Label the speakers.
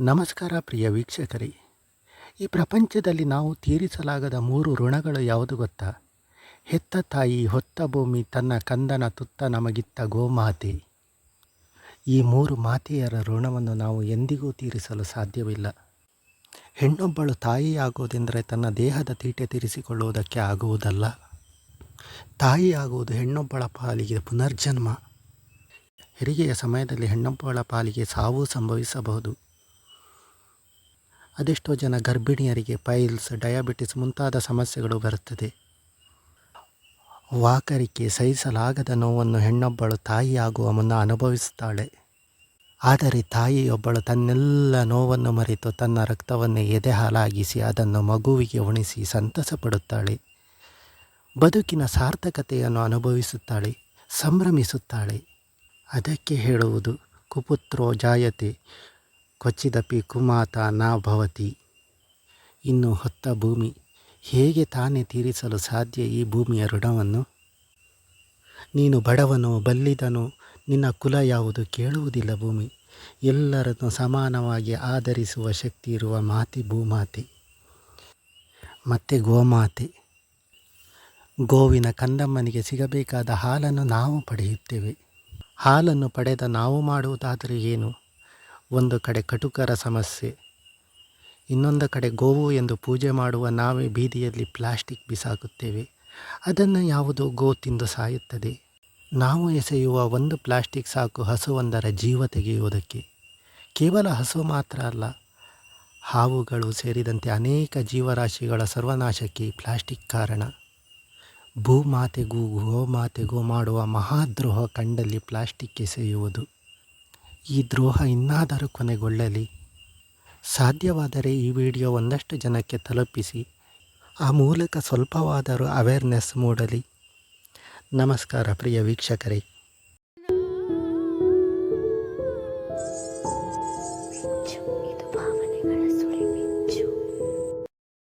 Speaker 1: ನಮಸ್ಕಾರ ಪ್ರಿಯ ವೀಕ್ಷಕರೇ. ಈ ಪ್ರಪಂಚದಲ್ಲಿ ನಾವು ತೀರಿಸಲಾಗದ ಮೂರು ಋಣಗಳು ಯಾವುದು ಗೊತ್ತಾ? ಹೆತ್ತ ತಾಯಿ, ಹೊತ್ತ ಭೂಮಿ, ತನ್ನ ಕಂದನ, ತುತ್ತ ನಮಗಿತ್ತ ಗೋಮಾತೆ. ಈ ಮೂರು ಮಾತೆಯರ ಋಣವನ್ನು ನಾವು ಎಂದಿಗೂ ತೀರಿಸಲು ಸಾಧ್ಯವಿಲ್ಲ. ಹೆಣ್ಣೊಬ್ಬಳು ತಾಯಿಯಾಗುವುದೆಂದರೆ ತನ್ನ ದೇಹದ ತೀಟೆ ತೀರಿಸಿಕೊಳ್ಳುವುದಕ್ಕೆ ಆಗುವುದಲ್ಲ. ತಾಯಿಯಾಗುವುದು ಹೆಣ್ಣೊಬ್ಬಳ ಪಾಲಿಗೆ ಪುನರ್ಜನ್ಮ. ಹೆರಿಗೆಯ ಸಮಯದಲ್ಲಿ ಹೆಣ್ಣೊಬ್ಬಳ ಪಾಲಿಗೆ ಸಾವು ಸಂಭವಿಸಬಹುದು. ಅದೆಷ್ಟೋ ಜನ ಗರ್ಭಿಣಿಯರಿಗೆ ಪೈಲ್ಸ್, ಡಯಾಬಿಟಿಸ್ ಮುಂತಾದ ಸಮಸ್ಯೆಗಳು ಬರುತ್ತದೆ. ವಾಕರಿಕೆ ಸಹಿಸಲಾಗದ ನೋವನ್ನು ಹೆಣ್ಣೊಬ್ಬಳು ತಾಯಿಯಾಗುವ ಮುನ್ನ ಅನುಭವಿಸುತ್ತಾಳೆ. ಆದರೆ ತಾಯಿಯೊಬ್ಬಳು ತನ್ನೆಲ್ಲ ನೋವನ್ನು ಮರೆತು ತನ್ನ ರಕ್ತವನ್ನು ಎದೆಹಾಲಾಗಿಸಿ ಅದನ್ನು ಮಗುವಿಗೆ ಉಣಿಸಿ ಸಂತಸ ಪಡುತ್ತಾಳೆ ಬದುಕಿನ ಸಾರ್ಥಕತೆಯನ್ನು ಅನುಭವಿಸುತ್ತಾಳೆ, ಸಂಭ್ರಮಿಸುತ್ತಾಳೆ. ಅದಕ್ಕೆ ಹೇಳುವುದು, ಕುಪುತ್ರೋ ಜಾಯತೆ ಕೊಚ್ಚಿದಪಿ ಕುಮಾತ ನಾ ಭವತಿ. ಇನ್ನು ಹೊತ್ತ ಭೂಮಿ. ಹೇಗೆ ತಾನೇ ತೀರಿಸಲು ಸಾಧ್ಯ ಈ ಭೂಮಿಯ ಋಣವನ್ನು? ನೀನು ಬಡವನು ಬಲ್ಲಿದನು? ನಿನ್ನ ಕುಲ ಯಾವುದು ಕೇಳುವುದಿಲ್ಲ ಭೂಮಿ. ಎಲ್ಲರನ್ನು ಸಮಾನವಾಗಿ ಆಧರಿಸುವ ಶಕ್ತಿ ಇರುವ ಮಾತೆ ಭೂಮಾತೆ. ಮತ್ತು ಗೋಮಾತೆ. ಗೋವಿನ ಕಂದಮ್ಮನಿಗೆ ಸಿಗಬೇಕಾದ ಹಾಲನ್ನು ನಾವು ಪಡೆಯುತ್ತೇವೆ. ಹಾಲನ್ನು ಪಡೆದ ನಾವು ಮಾಡುವುದಾದರೆ ಏನು? ಒಂದು ಕಡೆ ಕಟುಕರ ಸಮಸ್ಯೆ, ಇನ್ನೊಂದು ಕಡೆ ಗೋವು ಎಂದು ಪೂಜೆ ಮಾಡುವ ನಾವೇ ಬೀದಿಯಲ್ಲಿ ಪ್ಲಾಸ್ಟಿಕ್ ಬಿಸಾಕುತ್ತೇವೆ. ಅದನ್ನು ಯಾವುದೋ ಗೋ ತಿಂದು ಸಾಯುತ್ತದೆ. ನಾವು ಎಸೆಯುವ ಒಂದು ಪ್ಲಾಸ್ಟಿಕ್ ಸಾಕು ಹಸುವೊಂದರ ಜೀವ ತೆಗೆಯುವುದಕ್ಕೆ. ಕೇವಲ ಹಸು ಮಾತ್ರ ಅಲ್ಲ, ಹಾವುಗಳು ಸೇರಿದಂತೆ ಅನೇಕ ಜೀವರಾಶಿಗಳ ಸರ್ವನಾಶಕ್ಕೆ ಪ್ಲಾಸ್ಟಿಕ್ ಕಾರಣ. ಭೂಮಾತೆಗೂ ಗೋಮಾತೆಗೂ ಮಾಡುವ ಮಹಾದ್ರೋಹ ಕಂಡಲ್ಲಿ ಪ್ಲಾಸ್ಟಿಕ್ ಎಸೆಯುವುದು. ಈ ದ್ರೋಹ ಇನ್ನಾದರೂ ಕೊನೆಗೊಳ್ಳಲಿ. ಸಾಧ್ಯವಾದರೆ ಈ ವಿಡಿಯೋ ಒಂದಷ್ಟು ಜನಕ್ಕೆ ತಲುಪಿಸಿ, ಆ ಮೂಲಕ ಸ್ವಲ್ಪವಾದರೂ ಅವೇರ್ನೆಸ್ ಮೂಡಲಿ. ನಮಸ್ಕಾರ ಪ್ರಿಯ ವೀಕ್ಷಕರೇ.